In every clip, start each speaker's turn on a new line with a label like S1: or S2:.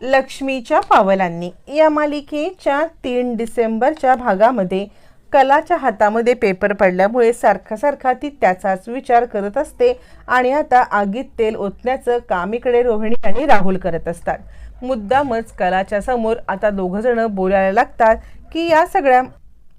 S1: लक्ष्मीच्या पावलांनी. या मालिकेच्या तीन डिसेंबरच्या भागामध्ये कलाच्या हातामध्ये पेपर पडल्यामुळे सारखा सारखा ती त्याचाच विचार करत असते आणि आता आगीत तेल ओतण्याचं काम इकडे रोहिणी आणि राहुल करत असतात. मुद्दामच कलाच्या समोर आता दोघं जण बोलायला लागतात की या सगळ्या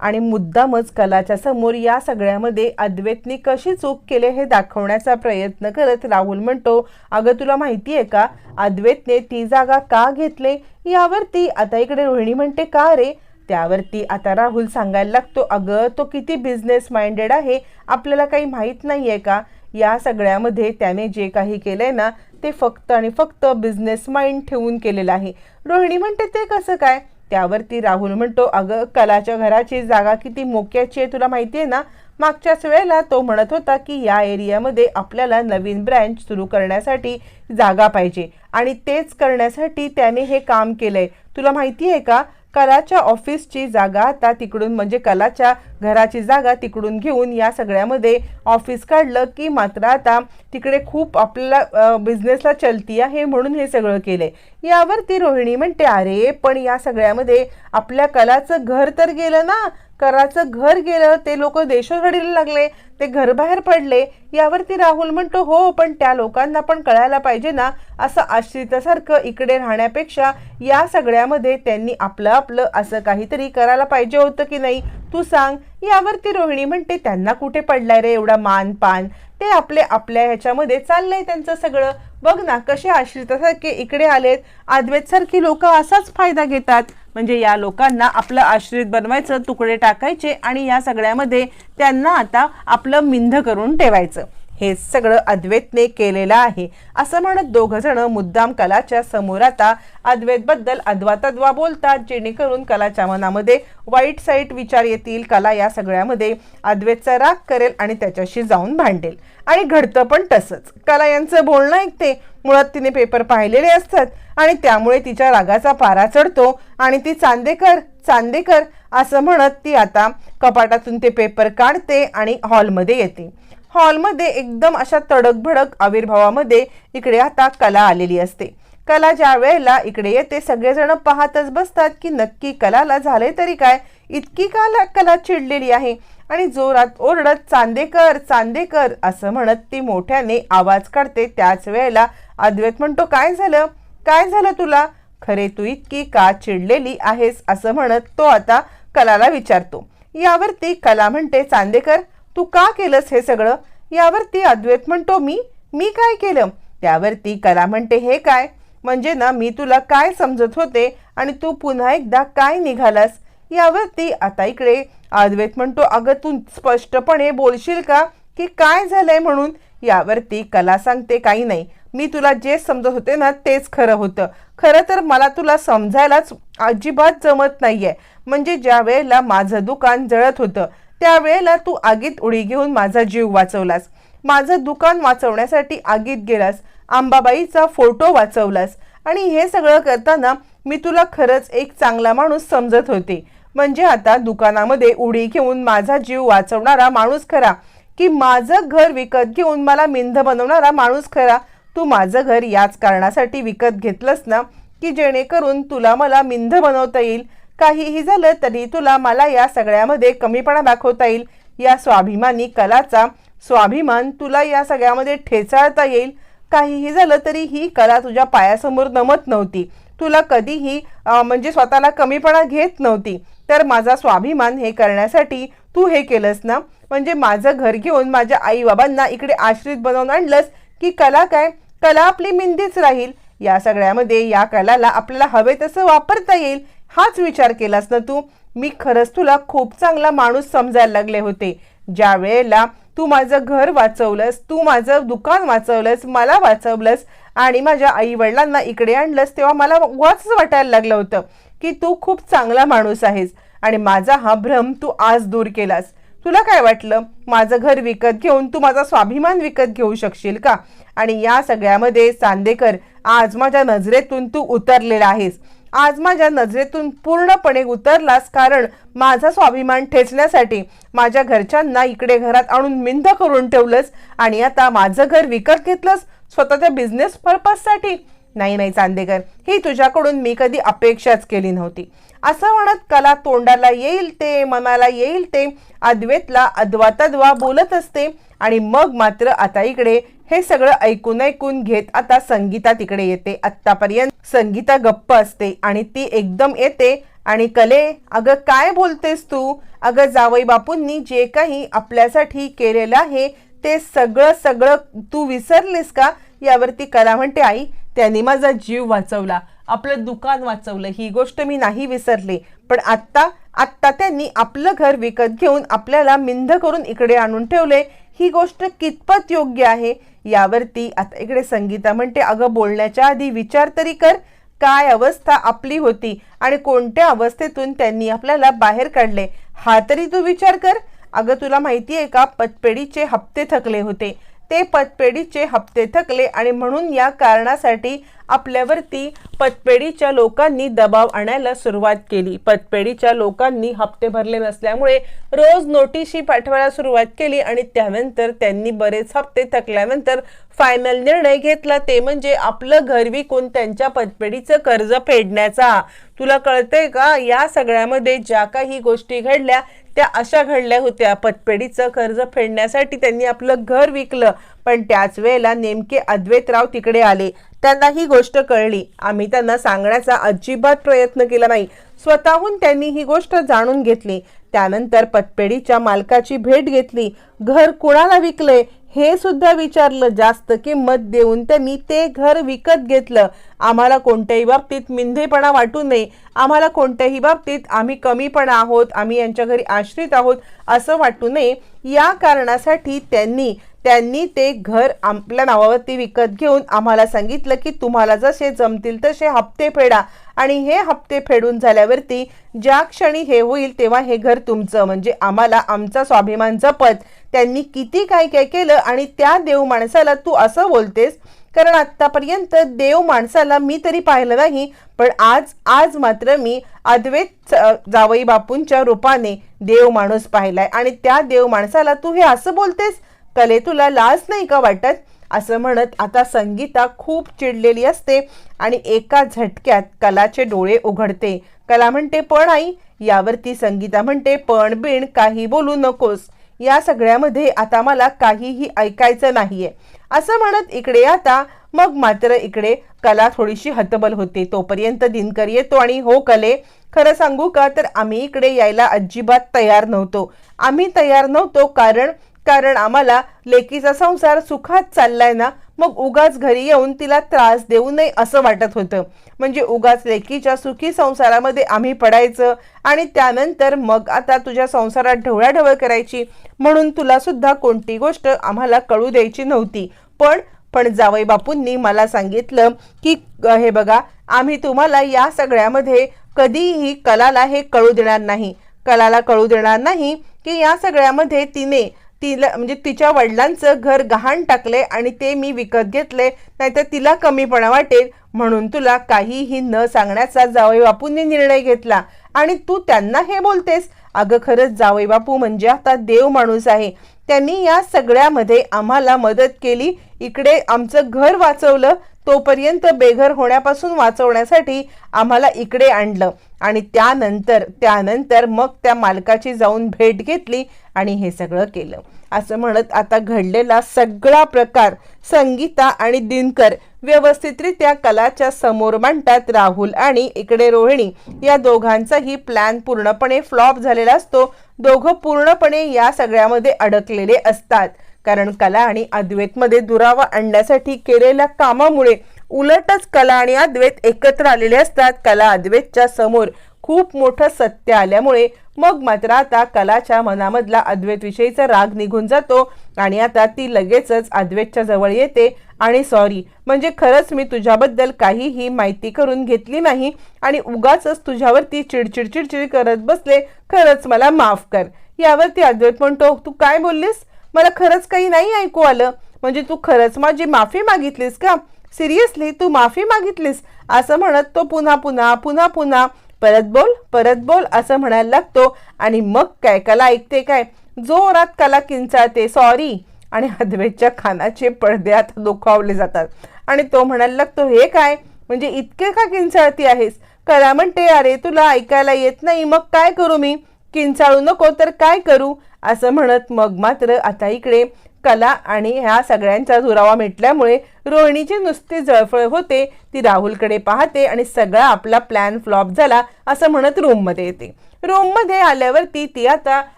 S1: आणि मुद्दामच कलाच्या समोर या सगळ्यामध्ये अद्वैतनी कशी चूक केले हे दाखवण्याचा प्रयत्न करत राहुल म्हणतो अगं तुला माहिती आहे का? अद्वैतने ती जागा का घेतले? यावरती आता इकडे रोहिणी म्हणते का रे? त्यावरती आता राहुल सांगायला लागतो अगं तो किती बिझनेस माइंडेड आहे आपल्याला काही माहीत नाही आहे का? या सगळ्यामध्ये त्याने जे काही केलंय ना ते फक्त आणि फक्त बिझनेस माइंड ठेवून केलेलं आहे. रोहिणी म्हणते ते कसं काय? त्यावरती राहुल म्हणतो अगं कलाच्या घराची जागा किती मोक्याची आहे तुला माहिती आहे ना? मागच्याच वेळेला तो म्हणत होता की या एरियामध्ये आपल्याला नवीन ब्रँच सुरू करण्यासाठी जागा पाहिजे आणि तेच करण्यासाठी त्याने हे काम केलंय. तुला माहिती आहे का? कलाच्या ऑफिसची जागा आता तिकडून म्हणजे कलाच्या घराची जागा तिकडून घेऊन या सगळ्यामध्ये ऑफिस काढलं की मात्र आता तिकडे खूप आपल्याला बिझनेसला चलती आहे म्हणून हे सगळं केलंय. यावरती रोहिणी म्हणते अरे पण या सगळ्यामध्ये आपल्या कलाचं घर तर गेलं ना कराचं घर गेलं ते लोक देशोधडीला लागले ते घरबाहेर पडले यावरती राहुल म्हणतो हो पण त्या लोकांना पण कळायला पाहिजे ना असं आश्रितासारखं इकडे राहण्यापेक्षा या सगळ्यामध्ये त्यांनी आपलं आपलं असं काहीतरी करायला पाहिजे होतं की नाही? तू सांग. यावरती रोहिणी म्हणते त्यांना कुठे पडलाय रे एवढा मान पान ते आपले आपल्या ह्याच्यामध्ये चाललंय त्यांचं सगळं. बघ ना कसे आश्रितासारखे इकडे आलेत. अद्वैतसारखी लोक असाच फायदा घेतात. म्हणजे या लोकांना आपलं आश्रित बनवायचं तुकडे टाकायचे आणि या सगळ्यामध्ये त्यांना आता आपलं मिंध करून ठेवायचं. हे सगळं अद्वैतने केलेलं आहे. असं म्हणत दोघंजणं मुद्दाम कलाच्या समोर आता अद्वैतबद्दल अद्वातद्वा बोलतात जेणेकरून कलाच्या मनामध्ये वाईट साईट विचार येतील कला या सगळ्यामध्ये अद्वैतचा राग करेल आणि त्याच्याशी जाऊन भांडेल. आणि घडतं पण तसंच. कला यांचं बोलणं ऐकते. मुळात तिने पेपर पाहिलेले असतात आणि त्यामुळे तिच्या रागाचा पारा चढतो आणि ती चांदेकर चांदेकर असं म्हणत ती आता कपाटातून ते पेपर काढते आणि हॉलमध्ये येते. हॉलमध्ये एकदम अशा तडकभडक आविर्भावामध्ये इकडे आता कला आलेली असते. कला ज्या वेळेला इकडे येते सगळेजण पाहतच बसतात की नक्की कलाला झाले तरी काय? इतकी काला कला चिडलेली आहे. आणि जोरात ओरडत चांदेकर चांदेकर असं म्हणत ती मोठ्याने आवाज काढते. त्याच वेळेला अद्वैत म्हणतो काय झालं? काय झालं तुला? खरे तू इतकी का चिडलेली आहेस? असं म्हणत तो आता कलाला विचारतो. यावरती कला म्हणते चांदेकर तू का केलंस हे सगळं? यावरती अद्वैत म्हणतो मी? मी काय केलं? त्यावरती कला म्हणते हे काय? म्हणजे ना मी तुला काय समजत होते आणि तू पुन्हा एकदा काय निघालास? यावर ती आता इकडे अद्वैत म्हणतो अगं तू स्पष्टपणे बोलशील का? की काय झालंय म्हणून? यावरती कला सांगते काही नाही. मी तुला जे समजत होते ना तेच खरं होतं. खरं तर मला तुला समजायलाच अजिबात जमत नाहीये. म्हणजे ज्या वेळेला माझं दुकान जळत होतं त्यावेळेला तू आगीत उडी घेऊन माझा जीव वाचवलास. माझं दुकान वाचवण्यासाठी आगीत गेलास. आंबाबाईचा फोटो वाचवलास. आणि हे सगळं करताना मी तुला खरंच एक चांगला माणूस समजत होते. म्हणजे आता दुकानामध्ये उडी घेऊन माझा जीव वाचवणारा माणूस खरा. की माझं घर विकत घेऊन मला मिंध बनवणारा माणूस खरा. तू माझं घर याच कारणासाठी विकत घेतलंस ना? की जेणेकरून तुला मला मिंध बनवता येईल? काहीही झालं तरी तुला मला या सगळ्यामध्ये कमीपणा दाखवता येईल. या स्वाभिमानी कलाचा स्वाभिमान तुला या सगळ्यामध्ये ठेचाळता येईल. काहीही झालं तरी ही कला तुझ्या पायासमोर नमत नव्हती. तुला कधीही म्हणजे स्वतःला कमीपणा घेत नव्हती. तर माझा स्वाभिमान हे करण्यासाठी तू हे केलंस ना? म्हणजे माझं घर घेऊन माझ्या आई बाबांना इकडे आश्रित बनवून आणलंस की कला काय? कला आपली मिंदीच राहील. या सगळ्यामध्ये या कलाला आपल्याला हवे तसं वापरता येईल. हाच विचार केलास ना तू? मी खरंच तुला खूप चांगला माणूस समजायला लागले होते. ज्या वेळेला तू माझं घर वाचवलंस तू माझं दुकान वाचवलंस मला वाचवलंस आणि माझ्या आई वडिलांना इकडे आणलंस तेव्हा मला वाच वाटायला लागलं होतं की तू खूप चांगला माणूस आहेस आणि माझा हा भ्रम तू आज दूर केलास. तुला काय वाटलं? माझं घर विकत घेऊन तू माझा स्वाभिमान विकत घेऊ शकशील का? आणि या सगळ्यामध्ये चांदेकर आज माझ्या नजरेतून तू उतरलेला आहेस. आज माझ्या नजरेतून पूर्णपणे उतरलास कारण माझा स्वाभिमान ठेचण्यासाठी माझ्या घरच्यांना इकडे घरात आणून मिंद करून ठेवलंस आणि आता माझं घर विकत घेतलंस स्वतःच्या बिझनेस पर्पजसाठी नाही नाही चांदेकर. ही तुझ्याकडून मी कधी अपेक्षाच केली नव्हती. असं म्हणत कला तोंडाला येईल ते मनाला येईल ते अद्वेतला अद्वातद्वा बोलत असते आणि मग मात्र आता इकडे हे सगळं ऐकून ऐकून घेत आता संगीता तिकडे येते. आत्तापर्यंत संगीता गप्प असते आणि ती एकदम येते आणि कले अगं काय बोलतेस तू? अगं जावई बापूंनी जे काही आपल्यासाठी केलेलं आहे ते सगळं सगळं तू विसरलीस का? यावरती कला म्हणते आई. त्यांनी माझा जीव वाचवला. आपलं दुकान वाचवलं. ही गोष्ट मी नाही विसरली. पण आत्ता आत्ता त्यांनी आपलं घर विकत घेऊन आपल्याला मिंध करून इकडे आणून ठेवले. ही गोष्ट कितपत योग्य आहे यावरती आता इकडे संगीता म्हणते अगं बोलण्याच्या आधी विचार तरी कर काय अवस्था आपली होती आणि कोणत्या अवस्थेतून त्यांनी आपल्याला बाहेर काढले? हा तरी तू विचार कर. अगं तुला माहिती आहे का पतपेढीचे हप्ते थकले होते. ते पतपेढीचे हप्ते थकले आणि म्हणून या कारणासाठी आपल्यावरती पतपेढीच्या लोकांनी दबाव आणायला सुरुवात केली. पतपेढीच्या लोकांनी हप्ते भरले नसल्यामुळे रोज नोटीशी पाठवायला सुरुवात केली आणि त्यानंतर त्यांनी बरेच हप्ते थकल्यानंतर फायनल निर्णय घेतला. ते म्हणजे आपलं घर विकून त्यांच्या पतपेढीचं कर्ज फेडण्याचा. तुला कळतंय का? या सगळ्यामध्ये ज्या काही गोष्टी घडल्या त्या अशा घडल्या होत्या. पतपेढीचं कर्ज फेडण्यासाठी त्यांनी आपलं घर विकलं. पण त्याच वेळेला नेमके अद्वैतराव तिकडे आले. त्यांना ही गोष्ट कळली. आम्ही त्यांना सांगण्याचा अजिबात प्रयत्न केला नाही. स्वतःहून त्यांनी ही गोष्ट जाणून घेतली. त्यानंतर पतपेढीच्या मालकाची भेट घेतली. घर कुणाला विकले हे सुद्धा विचारलं जास्त किंमत देऊन त्यांनी ते घर विकत घेतलं. आम्हाला कोणत्याही बाबतीत मिंधेपणा वाटू नये. आम्हाला कोणत्याही बाबतीत आम्ही कमीपणा आहोत आम्ही यांच्या घरी आश्रित आहोत असं वाटू नये. या कारणासाठी त्यांनी त्यांनी ते घर आपल्या नावावरती विकत घेऊन आम्हाला सांगितलं की तुम्हाला जसे जमतील तसे हप्ते फेडा. आणि हे हप्ते फेडून झाल्यावरती ज्या क्षणी हे होईल तेव्हा हे घर तुमचं. म्हणजे आम्हाला आमचा स्वाभिमान जपत त्यांनी किती काय काय केलं आणि त्या देव माणसाला तू असं बोलतेस? कारण आत्तापर्यंत देव माणसाला मी तरी पाहिलं नाही पण आज आज मात्र मी अद्वैत जावई बापूंच्या रूपाने देव माणूस पाहिलाय. आणि त्या देव माणसाला तू हे असं बोलतेस? कले तुला लाज नाही का वाटत? असं म्हणत आता संगीता खूप चिडलेली असते आणि एका झटक्यात कलाचे डोळे उघडते. कला म्हणते पण आई यावरती संगीता म्हणते पण बिण काही बोलू नकोस. या सगळ्यामध्ये आता मला काहीही ऐकायचं नाहीये. असं म्हणत इकडे आता मग मात्र इकडे कला थोडीशी हतबल होते. तोपर्यंत दिनकर येतो आणि हो कले खरं सांगू का? तर आम्ही इकडे यायला अजिबात तयार नव्हतो. आम्ही तयार नव्हतो कारण कारण आम्हाला लेकीचा संसार सुखात चाललाय ना मग उगाच घरी येऊन तिला त्रास देऊ नये असं वाटत होतं. म्हणजे उगाच लेकीच्या सुखी संसारामध्ये आम्ही पडायचं आणि त्यानंतर मग आता तुझ्या संसारात ढवळाढवळ करायची म्हणून तुला सुद्धा कोणती गोष्ट आम्हाला कळू द्यायची नव्हती. पण पण जावई बापूंनी मला सांगितलं की हे बघा आम्ही तुम्हाला या सगळ्यामध्ये कधीही कलाला हे कळू देणार नाही. कलाला कळू देणार नाही की या सगळ्यामध्ये तिने तिला म्हणजे तिच्या वडिलांचं घर गहाण टाकले आणि ते मी विकत घेतले नाहीतर तिला कमीपणा वाटेल म्हणून तुला काहीही न सांगण्याचा जावई बापूंनी निर्णय घेतला. आणि तू त्यांना हे बोलतेस? अगं खरंच जावई बापू म्हणजे आता देव माणूस आहे. त्यांनी या सगळ्यामध्ये आम्हाला मदत केली. इकडे आमचं घर वाचवलं. तोपर्यंत बेघर होण्यापासून वाचवण्यासाठी आम्हाला इकडे आणलं. आणि त्यानंतर त्यानंतर मग त्या मालकाची जाऊन भेट घेतली आणि हे सगळं केलं. असं म्हणत आता घडलेला सगळा प्रकार संगीता आणि दिनकर व्यवस्थितरित्या कलाच्या समोर मांडतात राहुल आणि इकडे रोहिणी. या दोघांचाही प्लॅन पूर्णपणे फ्लॉप झालेला असतो. दोघं पूर्णपणे या सगळ्यामध्ये अडकलेले असतात. कारण कला आणि अद्वैतमध्ये दुरावा आणण्यासाठी केलेल्या कामामुळे उलटच कला आणि अद्वैत एकत्र आलेले असतात. कला अद्वैतच्या समोर खूप मोठं सत्य आल्यामुळे मग मात्र आता कलाच्या मनामधला अद्वैत विषयीचा राग निघून जातो आणि आता ती लगेचच अद्वैतच्या जवळ येते आणि सॉरी म्हणजे खरंच मी तुझ्याबद्दल काहीही माहिती करून घेतली नाही आणि उगाच तुझ्यावरती चिडचिड चिडचिड करत बसले खरंच मला माफ कर. यावरती अद्वैत म्हणतो तू काय बोललीस? मला खरंच काही नाही ऐकू आलं. म्हणजे तू खरंच माझी माफी मागितलीस का? सिरियसली तू माफी मागितलीस? असं म्हणत तो पुन्हा पुन्हा पुन्हा पुन्हा परत बोल परत बोल असं म्हणायला लागतो. आणि मग काय कला ऐकते काय? जोरात कला किंचाळते सॉरी आणि हदवेच्या खानाचे पडदे आता दुखावले जातात. आणि तो म्हणायला लागतो हे काय? म्हणजे इतके का किंचाळती आहेस? कला म्हणते अरे तुला ऐकायला येत नाही. मग काय करू मी? किंचाळू नको तर काय करू? असं म्हणत मग मात्र आता इकडे कला आणि ह्या सगळ्यांचा दुरावा मिटल्यामुळे रोहिणीची नुसती जळफळ होते ती राहुलकडे पाहते आणि सगळा आपला प्लॅन फ्लॉप झाला असं म्हणत रूममध्ये येते. रूममध्ये आल्यावरती ती आता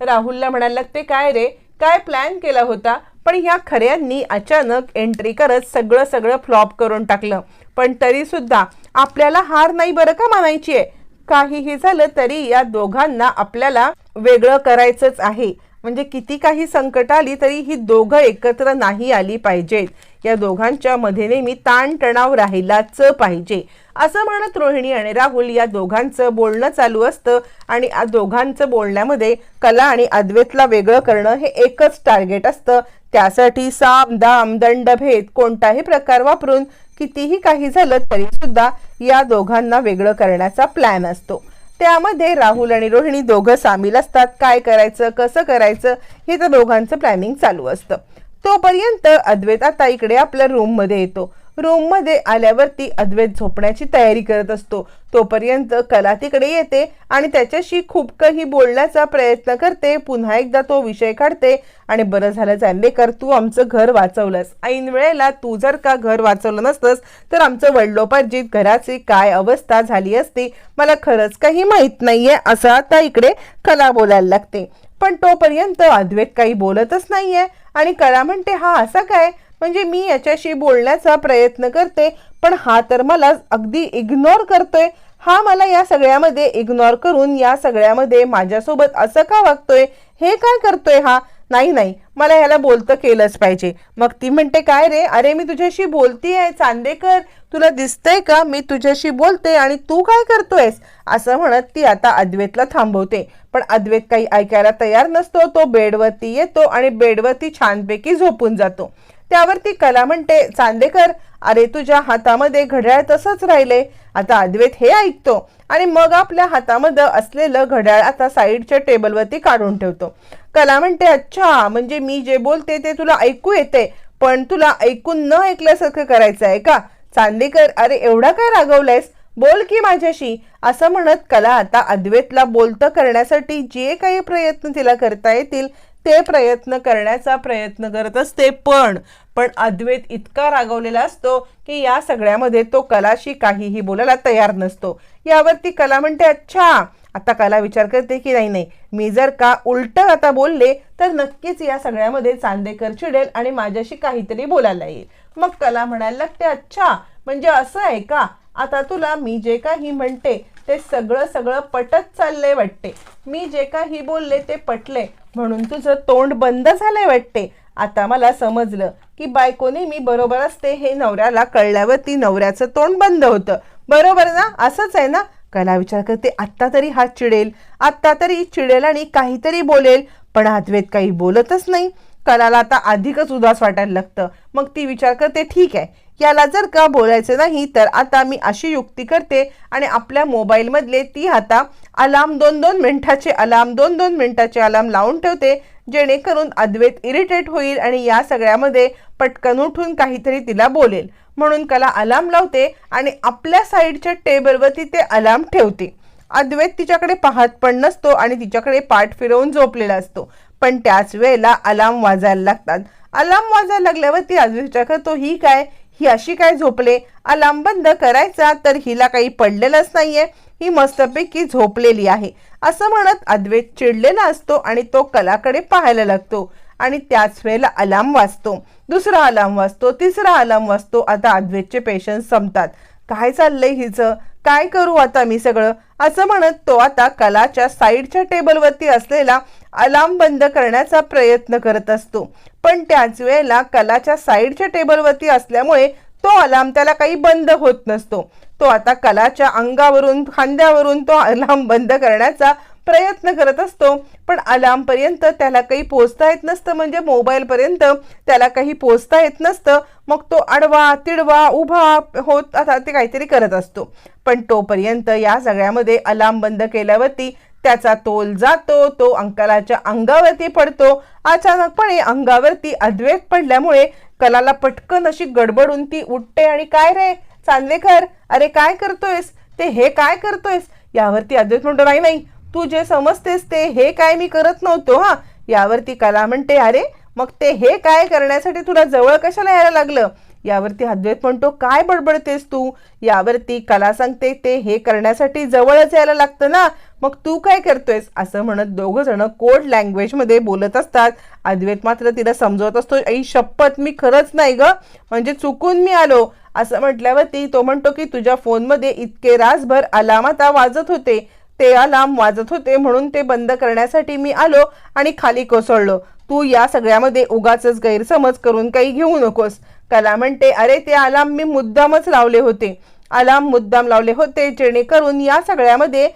S1: राहुलला म्हणायला लागते काय रे? काय प्लॅन केला होता? पण ह्या खऱ्यांनी अचानक एंट्री करत सगळं सगळं फ्लॉप करून टाकलं. पण तरीसुद्धा आपल्याला हार नाही बरं का मानायची आहे? काहीही झालं तरी या दोघांना आपल्याला वेगळं करायचंच आहे. म्हणजे किती काही संकट आली तरी ही दोघं एकत्र नाही आली पाहिजेत. या दोघांच्या मध्ये नेहमी ताणतणाव राहिलाच पाहिजे. असं म्हणत रोहिणी आणि राहुल या दोघांचं बोलणं चालू असतं आणि या दोघांचं बोलण्यामध्ये कला आणि अद्वैतला वेगळं करणं हे एकच टार्गेट असतं. त्यासाठी साम दाम दंडभेद कोणताही प्रकार वापरून कितीही काही झालं तरी सुद्धा या दोघांना वेगळं करण्याचा प्लॅन असतो. त्यामध्ये राहुल आणि रोहिणी दोघं सामील असतात. काय करायचं कसं करायचं हे तर दोघांचं प्लॅनिंग चालू असतं. तोपर्यंत अद्वैत आता इकडे आपल्या रूममध्ये येतो. रूममध्ये आल्यावरती अद्वैत झोपण्याची तयारी करत असतो. तोपर्यंत कला तिकडे येते आणि त्याच्याशी खूप काही बोलण्याचा प्रयत्न करते. पुन्हा एकदा तो विषय काढते आणि बरं झालं चांदेकर तू आमचं घर वाचवलंस. ऐन वेळेला तू जर का घर वाचवलं नसतंस तर आमचं वडलोपार्जित घराची काय अवस्था झाली असती? मला खरंच काही माहीत नाहीये असं आता इकडे कला बोलायला लागते. पण तोपर्यंत अद्वैत काही बोलतच नाहीये. आणि कला म्हणते हा असा काय? म्हणजे मी याच्याशी बोलण्याचा प्रयत्न करते पण हा तर मला अगदी इग्नोर करतोय. हा मला या सगळ्यामध्ये इग्नोर करून या सगळ्यामध्ये माझ्यासोबत असं का वागतोय? हे काय करतोय हा? नाही नाही. मला ह्याला बोलतं केलंच पाहिजे. मग ती म्हणते काय रे? अरे मी तुझ्याशी बोलतीये चांदेकर. तुला दिसतंय का? मी तुझ्याशी बोलते आणि तू काय करतोयस? असं म्हणत ती आता अद्वैतला थांबवते. पण अद्वैत काही ऐकायला तयार नसतो. तो बेडवरती येतो आणि बेडवरती छानपैकी झोपून जातो. त्यावरती कला म्हणते चांदेकर अरे तुझ्या हातामध्ये घड्याळ तसंच राहिले. आता अद्वैत हे ऐकतो आणि मग आपल्या हातामध्ये असलेलं घड्याळ आता साईडच्या टेबलवरती काढून ठेवतो. कला म्हणते अच्छा म्हणजे मी जे बोलते ते तुला ऐकू येते पण तुला ऐकून न ऐकल्यासारखं करायचं आहे का? चांदेकर अरे एवढा काय रागवलायस? बोल की माझ्याशी. असं म्हणत कला आता अद्वैतला बोलतं करण्यासाठी जे काही प्रयत्न तिला करता येतील ते प्रयत्न करण्याचा प्रयत्न करत असते पण. पण अद्वैत इतका रागवलेला असतो की या सगळ्यामध्ये तो कलाशी काहीही बोलायला तयार नसतो. यावरती कला म्हणते अच्छा आता कला विचार करते की नाही नाही. मी जर का उलट आता बोलले तर नक्कीच या सगळ्यामध्ये चांदेकर चिडेल आणि माझ्याशी काहीतरी बोलायला येईल. मग कला म्हणायला लागते अच्छा म्हणजे असं आहे का? आता तुला मी जे काही म्हणते ते सगळं सगळं पटत चाललंय वाटते. मी जे काही बोलले ते पटले म्हणून तुझं तोंड बंद झालंय वाटते. आता मला समजलं की बायकोने मी बरोबर असते हे नवऱ्याला कळल्यावर ती नवऱ्याचं तोंड बंद होतं. बरोबर ना? असंच आहे ना? कला विचार करते आत्ता तरी हात चिडेल. आत्ता तरी चिडेल आणि काहीतरी बोलेल पण हातवेत काही बोलतच नाही. कलाला आता अधिकच उदास वाटायला लागतं. मग ती विचार करते ठीक आहे. याला जर का बोलायचं नाही तर आता मी अशी युक्ती करते आणि आपल्या मोबाईलमधले ती आता अलार्म दोन दोन मिनिटाचे अलार्म दोन दोन मिनिटाचे अलार्म लावून ठेवते जेणेकरून अद्वैत इरिटेट होईल आणि या सगळ्यामध्ये पटकन उठून काहीतरी तिला बोलेल. म्हणून कला अलार्म लावते आणि आपल्या साईडच्या टेबलवरती ते अलार्म ठेवते. अद्वैत तिच्याकडे पाहत पण नसतो आणि तिच्याकडे पाठ फिरवून झोपलेला असतो. पण त्याच वेळेला अलार्म वाजायला लागतात. अलार्म वाजायला लागल्यावरती अद्वैत विचार करतो ही काय? ही अशी काय झोपले? अलाम बंद करायचा तर हिला काही पडलेलंच नाहीये. ही मस्तपैकी झोपलेली आहे. असं म्हणत अद्वैत चिडलेला असतो आणि तो कलाकडे पाहायला लागतो. आणि त्याच वेळेला अलाम वाजतो. दुसरा अलार्म वाजतो तिसरा अलार्म वाजतो. आता अद्वैतचे पेशन्स संपतात. काय चाललंय हिचं? काय करू आता मी सगळं? असं म्हणत तो आता कलाच्या साईडच्या टेबलवरती असलेला अलार्म बंद करण्याचा प्रयत्न करत असतो. पण त्याच वेळेला कलाच्या साईडच्या टेबलवरती असल्यामुळे तो अलार्म त्याला काही बंद होत नसतो. तो आता कलाच्या अंगावरून खांद्यावरून तो अलार्म बंद करण्याचा प्रयत्न करत असतो. पण अलार्मपर्यंत त्याला काही पोचता येत नसतं. म्हणजे मोबाईलपर्यंत त्याला काही पोचता येत नसतं. मग तो आडवा तिडवा उभा होत आता ते काहीतरी करत असतो. पण तोपर्यंत या सगळ्यामध्ये अलार्म बंद केल्यावरती त्याचा तोल जातो तो अंकलाच्या अंगावरती पडतो. अचानकपणे अंगावरती अद्वेत पडल्यामुळे कलाला पटकन अशी गडबडून ती उठते आणि काय रे? चांदलेकर अरे काय करतोयस? ते हे काय करतोयस? यावरती अद्वैत म्हणतो नाही नाही तू जे समजतेस ते हे काय मी करत नव्हतो हा. यावरती कला म्हणते अरे मग ते हे काय करण्यासाठी तुला जवळ कशाला यायला लागलं? यावरती हद्वेत म्हणतो काय बडबडतेस तू? यावरती कला सांगते ते हे करण्यासाठी जवळच यायला लागतं ना. मग तू काय करतोयस? असं म्हणत दोघं जण कोड लँग्वेजमध्ये बोलत असतात. अद्वैत मात्र तिला समजवत असतो आई शपथ मी खरंच नाही ग. म्हणजे चुकून मी आलो. असं म्हटल्यावरती तो म्हणतो की तुझ्या फोनमध्ये इतके रासभर अलाम आता वाजत होते. ते अलाम वाजत होते म्हणून ते बंद करण्यासाठी मी आलो आणि खाली कोसळलो. तू या सगळ्यामध्ये उगाच गैरसमज करून काही घेऊ नकोस. कला म्हणते अरे ते अलाम मी मुद्दामच लावले होते. अलाम मुद्दाम लावले होते जेणेकरून या सगळ्यामध्ये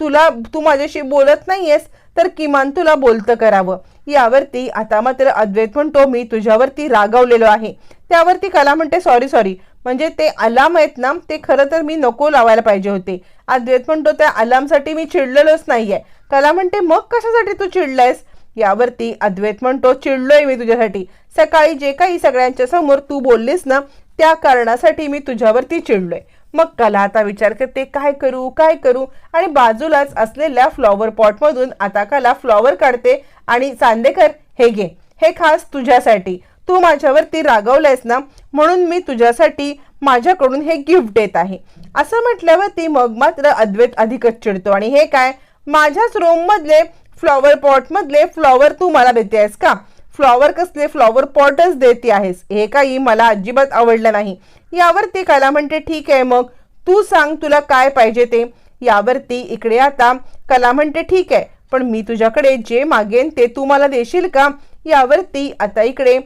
S1: तुला तू माझ्याशी बोलत नाहीयेस तर किमान तुला बोलतं करावं. यावरती आता मात्र अद्वैत म्हणतो मी तुझ्यावरती रागावलेलो आहे. त्यावरती कला म्हणते सॉरी सॉरी म्हणजे ते अलाम आहेत ना ते खरं तर मी नको लावायला पाहिजे होते. अद्वैत म्हणतो त्या अलामसाठी मी चिडलेलोच नाहीये. कला म्हणते मग कशासाठी तू चिडलायस? यावरती अद्वैत म्हणतो चिडलोय मी तुझ्यासाठी. सकाळी जे काही सगळ्यांच्या समोर तू बोललीस ना त्या कारणासाठी मी तुझ्यावरती चिडलोय. मग कला आता विचार करते काय करू काय करू? आणि बाजूलाच असलेल्या फ्लॉवर पॉटमधून आता कला फ्लॉवर काढते आणि चांदेकर हे घे हे खास तुझ्यासाठी. तू माझ्यावरती रागवलंयस ना म्हणून मी तुझ्यासाठी माझ्याकडून हे गिफ्ट देत आहे. असं म्हटल्यावरती मग मात्र अद्वैत अधिकच चिडतो. आणि हे काय? माझ्याच रूम मधले फ्लॉवर पॉट मधले फ्लॉवर तू मला देते आहेस का? फ्लॉवर कसले? फ्लॉवर पॉटच देते आहेस हे काही मला अजिबात आवडलं नाही. यावरती कला म्हणते ठीक आहे मग. तू सांग तुला काय पाहिजे ते. यावरती इकडे आता कला म्हणते ठीक आहे. पण मी तुझ्याकडे जे मागेन ते तू मला देशील का? यावरती आता इकडे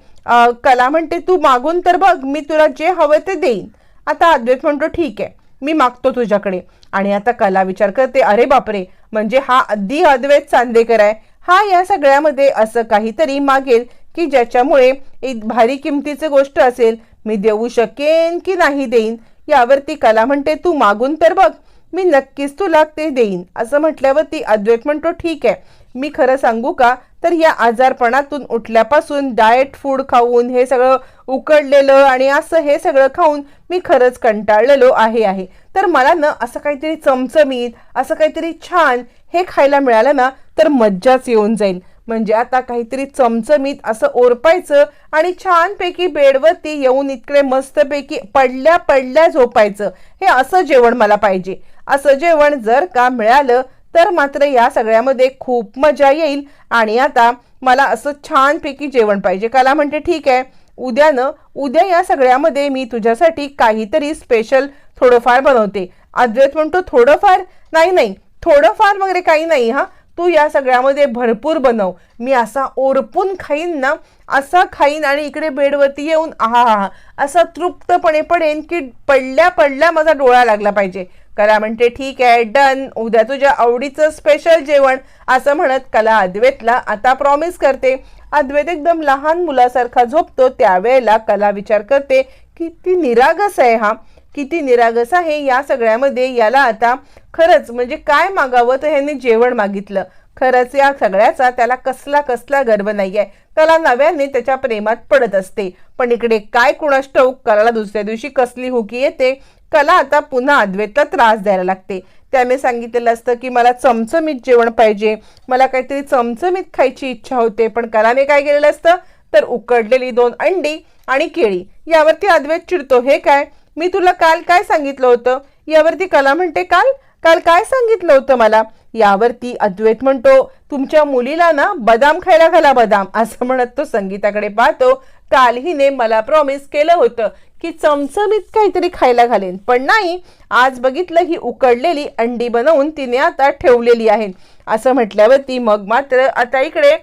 S1: कला म्हणते तू मागून तर बघ. मी तुला जे हवं ते देईन. आता अद्वैत म्हणतो ठीक आहे. मी मागतो तुझ्याकडे. आणि आता कला विचार करते. अरे बापरे म्हणजे हा अगदी अद्वैत चांदेकर आहे. हा या सगळ्यामध्ये असं काहीतरी मागेल की ज्याच्यामुळे एक भारी किमतीची गोष्ट असेल. मी देऊ शकेन की नाही देईन? यावरती कला म्हणते तू मागून तर बघ. मी नक्कीच तुला ते देईन. असं म्हटल्यावर ती अद्वैत म्हणतो ठीक आहे. मी खरं सांगू का? तर या आजारपणातून उठल्यापासून डाएट फूड खाऊन हे सगळं उकडलेलं आणि असं हे सगळं खाऊन मी खरंच कंटाळलेलो आहे आहे. तर मला ना असं काहीतरी चमचमीत असं काहीतरी छान हे खायला मिळालं ना तर मज्जाच येऊन जाईल. म्हणजे आता काहीतरी चमचमीत असं ओरपायचं आणि छानपैकी बेडवरती येऊन इकडे मस्तपैकी पडल्या पडल्या झोपायचं. हे असं जेवण मला पाहिजे. असं जेवण जर का मिळालं तर मात्र या सगळ्यामध्ये खूप मजा येईल. आणि आता मला असं छानपैकी जेवण पाहिजे. काला म्हणते ठीक आहे उद्यानं उद्या या सगळ्यामध्ये मी तुझ्यासाठी काहीतरी स्पेशल थोडंफार बनवते. अद्वैत म्हणतो थोडंफार? नाही नाही थोडंफार वगैरे काही नाही हा. तू या सगळ्यामध्ये भरपूर बनव. मी असा ओरपून खाईन ना असा खाईन आणि इकडे बेडवरती येऊन आहा हा असा तृप्तपणे पडेन की पडल्या पडल्या माझा डोळा लागला पाहिजे. कला म्हणते ठीक आहे डन. उद्या तुझ्या आवडीचं स्पेशल जेवण असं म्हणत कला अद्वैतला आता प्रॉमिस करते. अद्वैत एकदम लहान मुलासारखा झोपतो. त्यावेळेला कला विचार करते किती निरागस आहे हा. किती निरागस आहे या सगळ्यामध्ये. याला आता खरंच म्हणजे काय मागावं तर ह्याने जेवण मागितलं. खरंच या सगळ्याचा त्याला कसला कसला गर्व नाही आहे त्याला नव्याने त्याच्या प्रेमात पडत असते. पण इकडे काय कुणास ठाऊक कलाला दुसऱ्या दिवशी कसली हुकी येते? कला आता पुन्हा अद्वैतला त्रास द्यायला लागते. त्याने सांगितलेलं असतं की मला चमचमीत जेवण पाहिजे. मला काहीतरी चमचमीत खायची इच्छा होते पण कलाने काय केलेलं असतं? तर उकडलेली दोन अंडी आणि केळी. यावरती अद्वैत चिडतो. हे काय? मी तुला काल काय सांगितलं होतं? यावरती कला म्हणते काल? काल काय सांगितलं होतं मला? यावरती अद्वैत म्हणतो तुमच्या मुलीला ना बदाम खायला घाला बदाम. असं म्हणत तो संगीताकडे पाहतो. काल हिने मला प्रॉमिस केलं होतं की चमचमीत काहीतरी खायला घालेन. पण नाही आज बघितलं ही उकडलेली अंडी बनवून तिने आता ठेवलेली आहे असं म्हटल्यावरती मग मात्र आता इकडे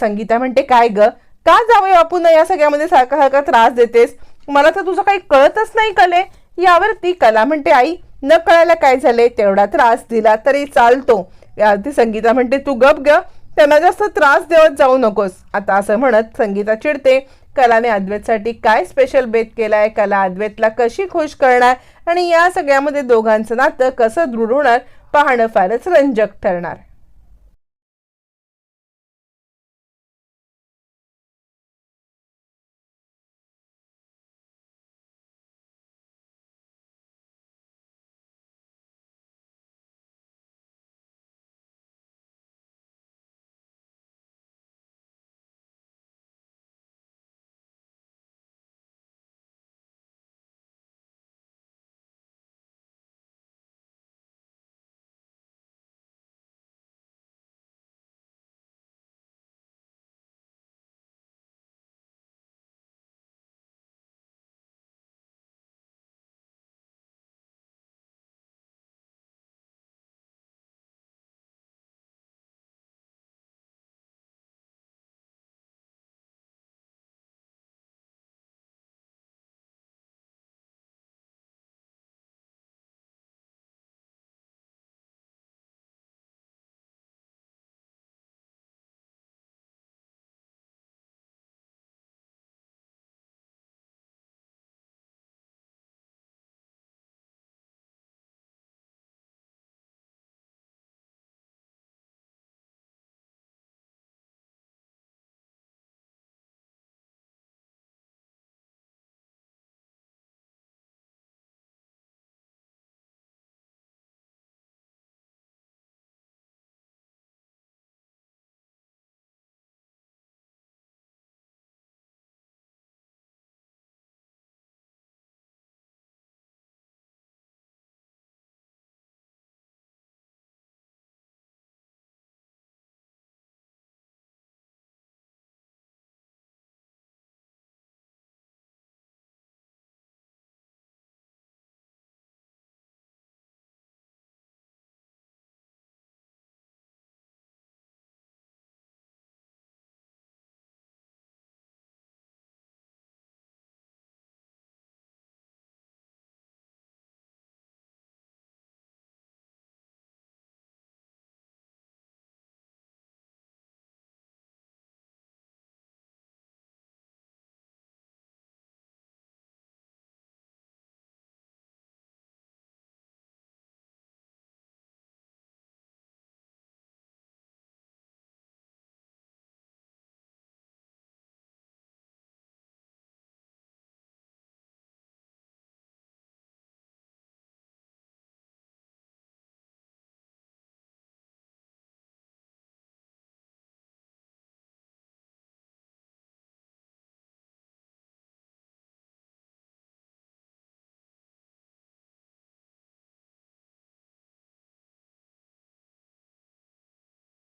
S1: संगीता म्हणते काय ग? का जावं आपण या सगळ्यामध्ये सारखा सारखा त्रास देतेस? मला तर तुझं काही कळतच नाही कले. यावरती कला म्हणते आई न कळायला काय झाले तेवढा त्रास दिला तरी चालतो. ती संगीता म्हणते तू गप ग त्यांना जास्त त्रास देवत जाऊ नकोस. आता असं म्हणत संगीता चिडते. कलाने अद्वैतसाठी काय स्पेशल बेत केलाय? कला अद्वैतला कशी खुश करणार? आणि या सगळ्यामध्ये दोघांचं नातं कसं दृढ होणार? पाहणं फारच रंजक ठरणार.